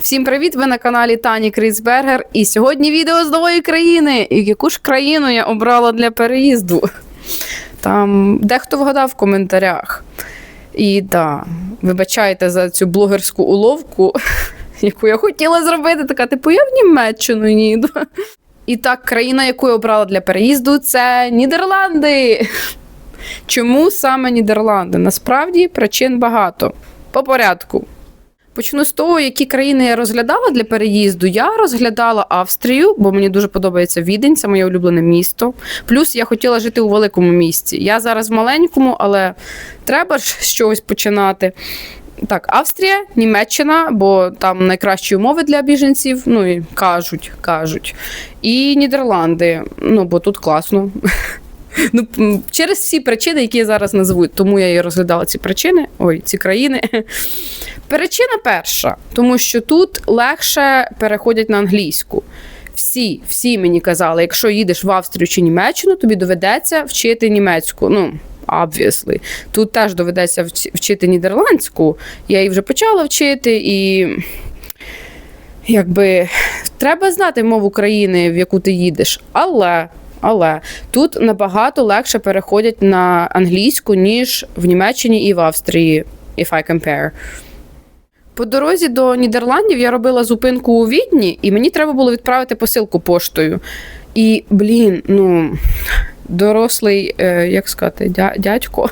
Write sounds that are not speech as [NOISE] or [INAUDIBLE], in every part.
Всім привіт! Ви на каналі Тані Крісбергер. І сьогодні відео з нової країни. І яку ж країну я обрала для переїзду? Там дехто вгадав в коментарях. І да, вибачайте за цю блогерську уловку, [LAUGHS] яку я хотіла зробити. Така, типу, я в Німеччину їду. І так, країна, яку я обрала для переїзду, це Нідерланди. Чому саме Нідерланди? Насправді причин багато. По порядку. Почну з того, які країни я розглядала для переїзду. Я розглядала Австрію, бо мені дуже подобається Відень, це моє улюблене місто. Плюс я хотіла жити у великому місті. Я зараз в маленькому, але треба ж з чогось починати. Так, Австрія, Німеччина, бо там найкращі умови для біженців, ну і кажуть, кажуть. І Нідерланди, ну бо тут класно. Ну, через всі причини, які я зараз назву, тому я і розглядала ці причини, ой, ці країни. Причина перша, тому що тут легше переходять на англійську. Всі, всі мені казали, якщо їдеш в Австрію чи Німеччину, тобі доведеться вчити німецьку. Ну, obviously. Тут теж доведеться вчити нідерландську. Я її вже почала вчити і. Якби треба знати мову країни, в яку ти їдеш, але. Але тут набагато легше переходять на англійську, ніж в Німеччині і в Австрії, if I compare. По дорозі до Нідерландів я робила зупинку у Відні, і мені треба було відправити посилку поштою. І, блін, ну, дорослий, е, як сказати, дядько,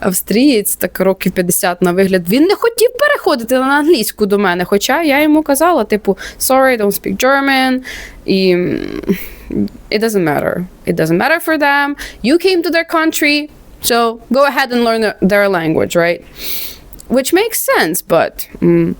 австрієць, так років 50 на вигляд, він не хотів переходити на англійську до мене. Хоча я йому казала, типу, sorry, don't speak German. І it doesn't matter. It doesn't matter for them. You came to their country, so go ahead and learn their- language, right? Which makes sense, but. м,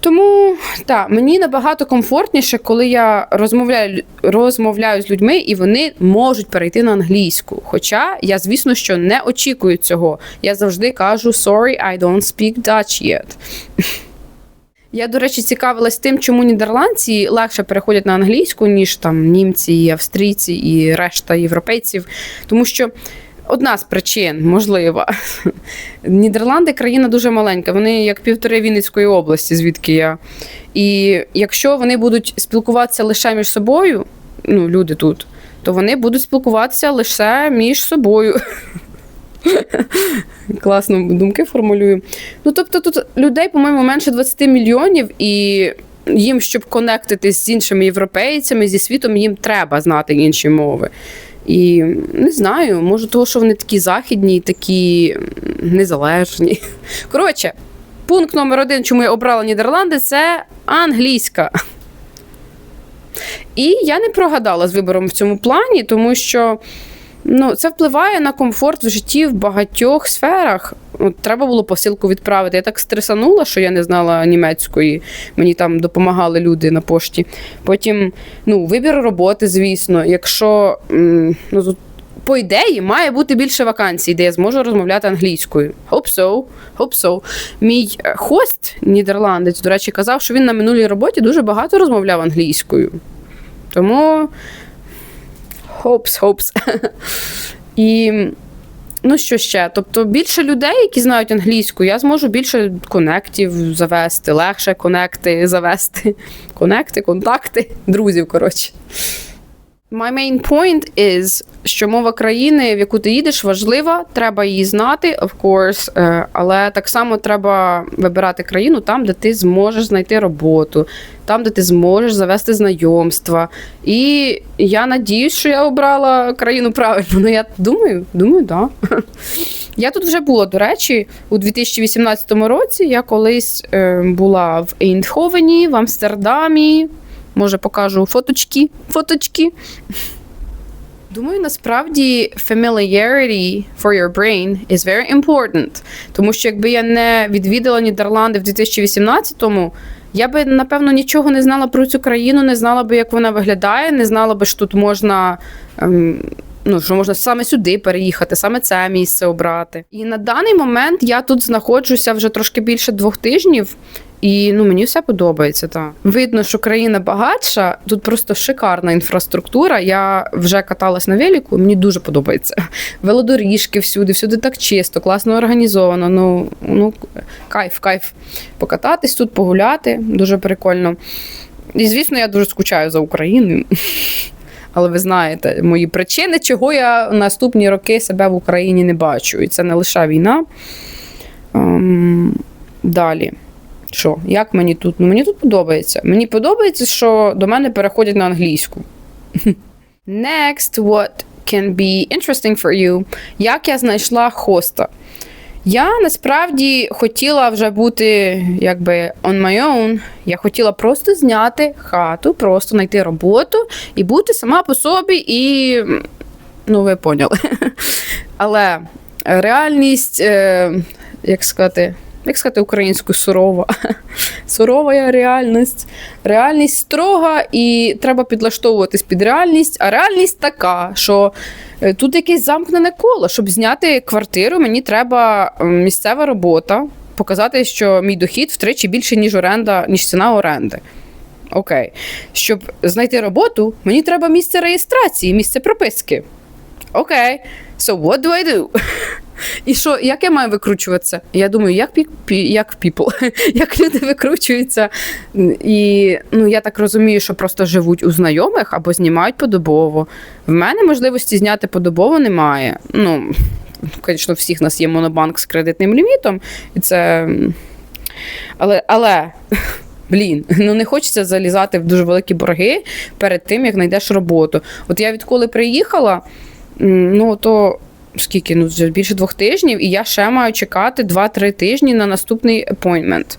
тому так, мені набагато комфортніше, коли я розмовляю, розмовляю з людьми, і вони можуть перейти на англійську. Хоча я, звісно, що не очікую цього. Я завжди кажу sorry, I don't speak Dutch yet. Я, до речі, цікавилась тим, чому нідерландці легше переходять на англійську, ніж там німці, і австрійці і решта європейців. Тому що одна з причин, можлива, [LAUGHS] Нідерланди країна дуже маленька. Вони як півтори Вінницької області, звідки я. І якщо вони будуть спілкуватися лише між собою, ну, люди тут, то вони будуть спілкуватися лише між собою. [LAUGHS] [LAUGHS] Класно думки формулюю. Ну, тобто, тут людей, по-моєму, менше 20 мільйонів, і їм, щоб конектитись з іншими європейцями, зі світом, їм треба знати інші мови. І не знаю, може, того, що вони такі західні, такі незалежні. [LAUGHS] Коротше, пункт номер один, чому я обрала Нідерланди, це англійська. І я не прогадала з вибором в цьому плані, тому що ну, це впливає на комфорт в житті в багатьох сферах. От, треба було посилку відправити. Я так стресанула, що я не знала німецької. Мені там допомагали люди на пошті. Потім, ну, вибір роботи, звісно. Якщо ну, по ідеї має бути більше вакансій, де я зможу розмовляти англійською. Hope so, hope so. Мій е, хост нідерландець, до речі, казав, що він на минулій роботі дуже багато розмовляв англійською. Тому hopes, хопс. І ну що ще? Тобто більше людей, які знають англійську, я зможу більше конектів завести, легше конекти завести. Конекти, контакти, друзів, коротше. My main point is, що мова країни, в яку ти їдеш, важлива, треба її знати, of course, е, але так само треба вибирати країну там, де ти зможеш знайти роботу, там, де ти зможеш завести знайомства. І я надіюсь, що я обрала країну правильно. Ну, я думаю, думаю. Да. [LAUGHS] Я тут вже була, до речі, у 2018 році я колись е, була в Ейндховені, в Амстердамі. Може, покажу фоточки. Фоточки. Думаю, насправді familiarity for your brain is very important. Тому що якби я не відвідала Нідерланди в 2018-му, я би, напевно, нічого не знала про цю країну, не знала би, як вона виглядає, не знала би, що тут можна. Ем, Ну, що можна саме сюди переїхати, саме це місце обрати. І на даний момент я тут знаходжуся вже трошки більше двох тижнів. І ну мені все подобається. Та видно, що країна багатша. Тут просто шикарна інфраструктура. Я вже каталась на велику, мені дуже подобається. Велодоріжки всюди, всюди так чисто, класно організовано. Ну, ну кайф, кайф. Покататись тут, погуляти, дуже прикольно. І звісно, я дуже скучаю за Україною. [LAUGHS] Але ви знаєте, мої причини, чого я наступні роки себе в Україні не бачу. І це не лише війна. Ем, далі. Що, як мені тут? Ну, мені тут подобається. Мені подобається, що до мене переходять на англійську. [LAUGHS] Next, what can be interesting for you? Як я знайшла хоста? Я насправді хотіла вже бути якби on my own. Я хотіла просто зняти хату, просто знайти роботу і бути сама по собі, і ну, ви поняли. [LAUGHS] Але реальність, е, як сказати, як сказати українською, сурова. [LAUGHS] Сурова реальність. Реальність строга, і треба підлаштовуватись під реальність. А реальність така, що е, тут якесь замкнене коло. Щоб зняти квартиру, мені треба місцева робота, показати, що мій дохід втричі більше, ніж оренда, ніж ціна оренди. Окей. Щоб знайти роботу, мені треба місце реєстрації, місце прописки. Окей. So what do I do? [LAUGHS] І що, як я маю викручуватися? Я думаю, як пі, пі, як people, [LAUGHS] як люди викручуються. І ну, я так розумію, що просто живуть у знайомих або знімають подобово. В мене можливості зняти подобово немає. Ну, звісно, всіх нас є монобанк з кредитним лімітом, і це. Але, але [LAUGHS] блін, ну не хочеться залізати в дуже великі борги перед тим, як знайдеш роботу. От я відколи приїхала, ну то скільки? Ну, вже більше двох тижнів, і я ще маю чекати 2-3 тижні на наступний appointment.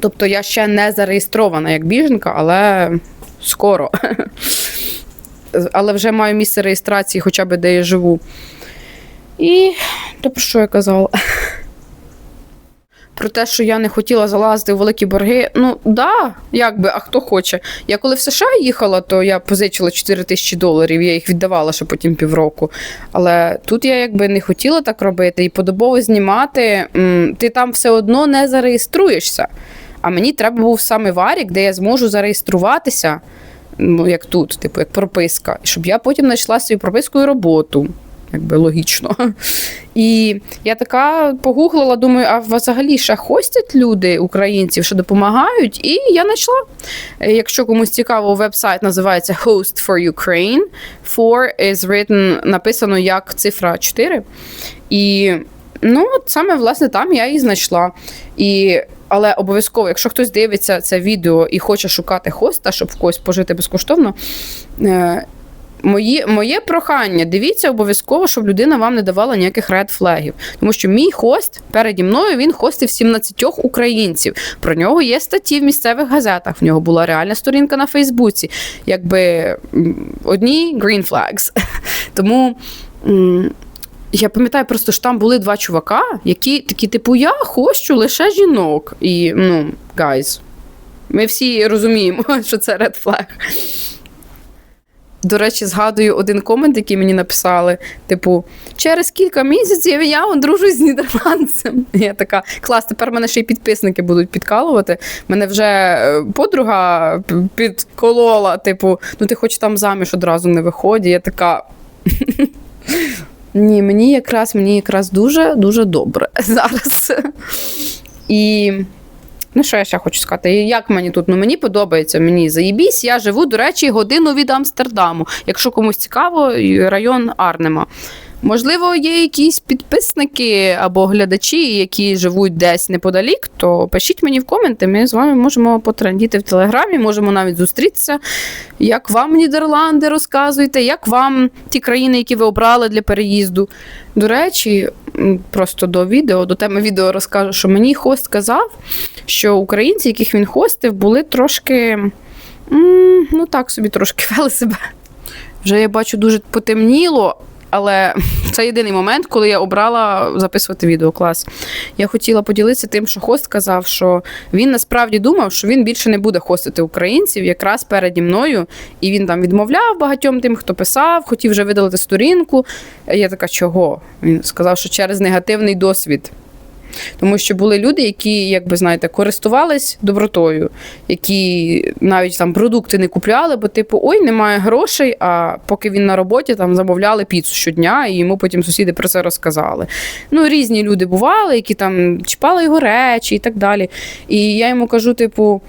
Тобто я ще не зареєстрована як біженка, але скоро. [LAUGHS] Але вже маю місце реєстрації, хоча б де я живу. І то про що я казала? Про те, що я не хотіла залазити в великі борги. Ну, да, як би, а хто хоче. Я коли в США їхала, то я позичила 4 тисячі доларів, я їх віддавала ще потім півроку. Але тут я якби не хотіла так робити і подобово знімати, ти там все одно не зареєструєшся. А мені треба був саме варік, де я зможу зареєструватися, ну, як тут, типу, як прописка, щоб я потім знайшла свою прописку і роботу. Якби логічно. І я така погуглила, думаю, а взагалі ще хостять люди українців, що допомагають. І я знайшла. Е, Якщо комусь цікаво, веб-сайт називається Host for Ukraine. For is written, написано як цифра 4. І ну, от саме власне там я і знайшла. І але обов'язково, якщо хтось дивиться це відео і хоче шукати хоста, щоб в когось пожити безкоштовно. Мої, моє прохання, дивіться обов'язково, щоб людина вам не давала ніяких ред флегів. Тому що мій хост переді мною він хостив 17 українців. Про нього є статті в місцевих газетах. В нього була реальна сторінка на Фейсбуці. Якби одні green flags. [LAUGHS] Тому. я пам'ятаю просто, що там були два чувака, які такі, типу, я хочу лише жінок. І, ну, guys, ми всі розуміємо, [LAUGHS] що це red flag. До речі, згадую один комент, який мені написали: типу, через кілька місяців я одружусь з нідерландцем. [LAUGHS] Я така, клас, тепер мене ще й підписники будуть підкалувати. Мене вже е, подруга підколола, типу, ну ти хоч там заміж одразу не виході. Я така. Ні, мені якраз мені якраз дуже дуже добре [LAUGHS] зараз. І ну, що я ще хочу сказати? Як мені тут? Ну мені подобається, мені заїбісь. Я живу, до речі, годину від Амстердаму. Якщо комусь цікаво, район Арнема. Можливо, є якісь підписники або глядачі, які живуть десь неподалік, то пишіть мені в коменти. Ми з вами можемо потрендіти в телеграмі, можемо навіть зустрітися. Як вам Нідерланди розказуєте, як вам ті країни, які ви обрали для переїзду. До речі, просто до відео, до теми відео розкажу, що мені хост казав, що українці, яких він хостив, були трошки. Ну так собі трошки [LAUGHS] вели себе. Вже я бачу дуже потемніло, але [LAUGHS] це єдиний момент, коли я обрала записувати відео. Клас. Я хотіла поділитися тим, що хост казав, що він насправді думав, що він більше не буде хостити українців якраз переді мною. І він там відмовляв багатьом тим, хто писав, хотів вже видалити сторінку. Я така, чого? Він сказав, що через негативний досвід. Тому що були люди, які, як би знаєте, користувались добротою, які навіть там продукти не купляли, бо, типу, ой, немає грошей. А поки він на роботі там замовляли піцу щодня, і йому потім сусіди про це розказали. Ну, різні люди бували, які там чіпали його речі і так далі. І я йому кажу, типу.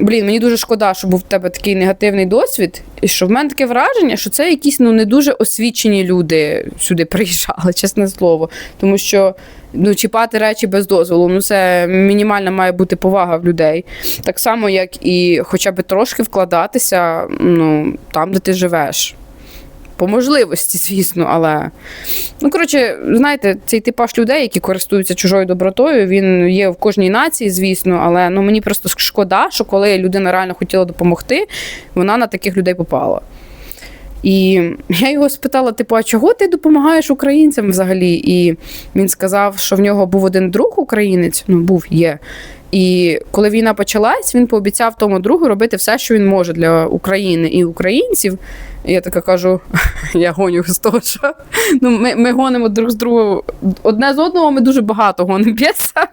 Блін, мені дуже шкода, що був в тебе такий негативний досвід, і що в мене таке враження, що це якісь ну не дуже освічені люди сюди приїжджали, [LAUGHS] чесне слово. Тому що ну, чіпати речі без дозволу, ну це мінімальна має бути повага в людей. Так само, як і хоча б трошки вкладатися ну, там, де ти живеш. По можливості, звісно, але. Ну, коротше, знаєте, цей типаж людей, які користуються чужою добротою, він є в кожній нації, звісно, але ну, мені просто шкода, що коли людина реально хотіла допомогти, вона на таких людей попала. І я його спитала: типу, а чого ти допомагаєш українцям взагалі? І він сказав, що в нього був один друг українець, ну був, є. І коли війна почалась, він пообіцяв тому другу робити все, що він може для України і українців. І я така кажу: [LAUGHS] я гоню з того, що ну, ми ми гонимо друг з другом. Одне з одного ми дуже багато гонимо п'єса,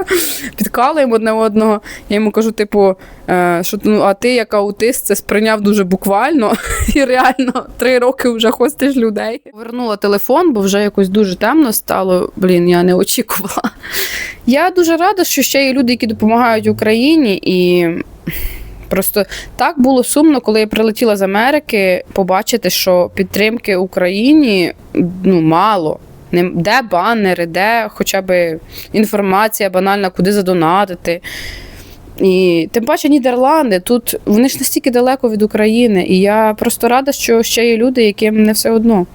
підкалуємо одне одного. Я йому кажу, типу, е, що ну, а ти, як аутист, це сприйняв дуже буквально [LAUGHS] і реально три роки вже хостиш людей. Повернула телефон, бо вже якось дуже темно стало. Блін, я не очікувала. Я дуже рада, що ще є люди, які допомагають Україні і. Просто так було сумно, коли я прилетіла з Америки, побачити, що підтримки Україні ну, мало. Де банери, де хоча б інформація банальна, куди задонатити. І тим паче Нідерланди, тут вони ж настільки далеко від України. І я просто рада, що ще є люди, яким не все одно.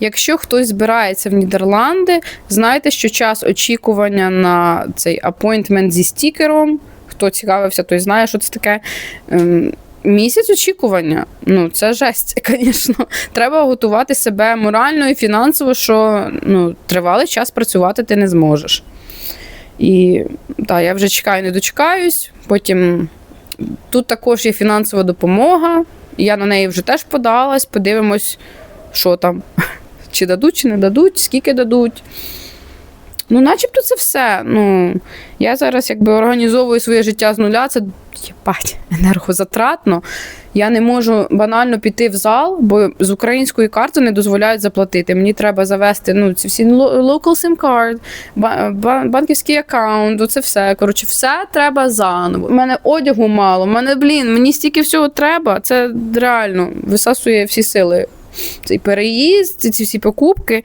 Якщо хтось збирається в Нідерланди, знайте, що час очікування на цей апойнтмент зі стікером хто цікавився, той знає, що це таке. Ем, місяць очікування. Ну, це жесть, [LAUGHS] звісно. Треба готувати себе морально і фінансово, що ну, тривалий час працювати ти не зможеш. І так, я вже чекаю, не дочекаюсь. Потім тут також є фінансова допомога. Я на неї вже теж подалась, подивимось, що там. [LAUGHS] Чи дадуть, чи не дадуть, скільки дадуть. Ну, начебто, це все. Ну, Я зараз якби організовую своє життя з нуля, це єбать, енергозатратно. Я не можу банально піти в зал, бо з української карти не дозволяють заплатити. Мені треба завести ну, ці всі local SIM card, банківський аккаунт, оце все. Коротше, все треба заново. У мене одягу мало, у мене, блін, мені стільки всього треба. Це реально висасує всі сили. Цей переїзд, ці всі покупки.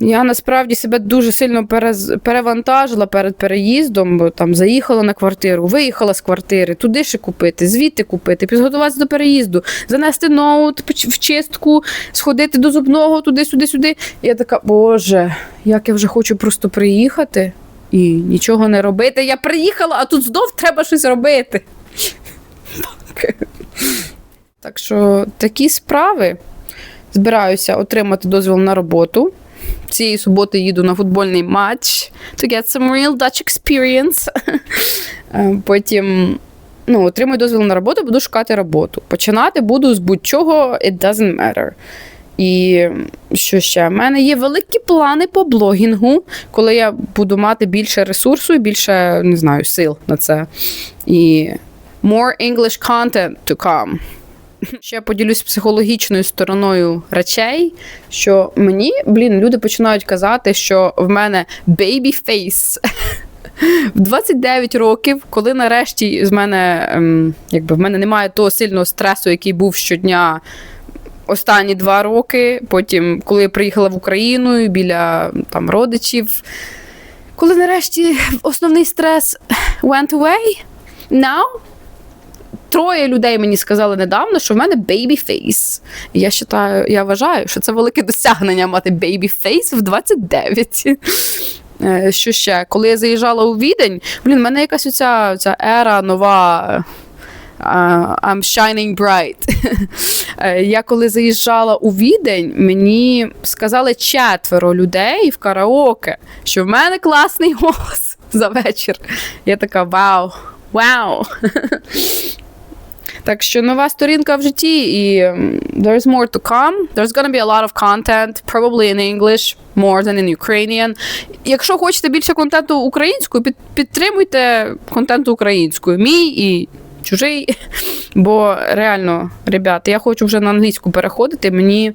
Я насправді себе дуже сильно перез... перевантажила перед переїздом, бо там заїхала на квартиру, виїхала з квартири, туди ще купити, звідти купити, підготуватися до переїзду, занести ноут в чистку, сходити до зубного, туди-сюди, сюди. Я така, боже, як я вже хочу просто приїхати і нічого не робити. Я приїхала, а тут знов треба щось робити. Так що такі справи збираюся отримати дозвіл на роботу. Цієї суботи їду на футбольний матч to get some real Dutch experience. [LAUGHS] Е, потім ну, отримую дозвіл на роботу, буду шукати роботу. Починати буду з будь-чого, it doesn't matter. І що ще? У мене є великі плани по блогінгу, коли я буду мати більше ресурсу і більше не знаю, сил на це. І more English content to come. Ще поділюсь психологічною стороною речей, що мені, блін, люди починають казати, що в мене baby face. [LAUGHS] В 29 років, коли нарешті з мене ем, якби в мене немає того сильного стресу, який був щодня останні два роки. Потім, коли я приїхала в Україну біля там родичів, коли нарешті основний стрес went away, now Троє людей мені сказали недавно, що в мене baby face. І я вважаю, я вважаю, що це велике досягнення мати baby face в 29. Е, що ще? Коли я заїжджала у відень, блін, в мене якась оця, оця ера нова. Uh, I'm shining bright. [LAUGHS] Е, я коли заїжджала у відень, мені сказали четверо людей в караоке, що в мене класний голос [LAUGHS] за вечір. Я така вау, вау. [LAUGHS] Так що нова сторінка в житті, і there's more to come. There's gonna be a lot of content, probably in English, more than in Ukrainian. Якщо хочете більше контенту українською, під, підтримуйте контент українською. Мій і чужий. [LAUGHS] Бо реально, ребята, я хочу вже на англійську переходити. Мені.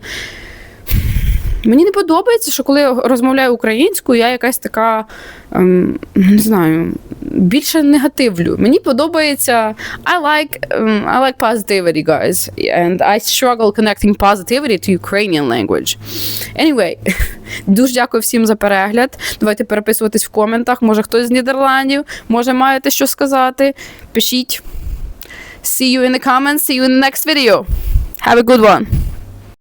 Мені не подобається, що коли я розмовляю українською, я якась така, ем, не знаю, більше негативлю. Мені подобається I like, um, I like positivity, guys. And I struggle connecting positivity to Ukrainian language. Anyway, дуже дякую всім за перегляд. Давайте переписуватись в коментах. Може хтось з Нідерландів, може маєте що сказати. Пишіть. See you in the comments. See you in the next video. Have a good one.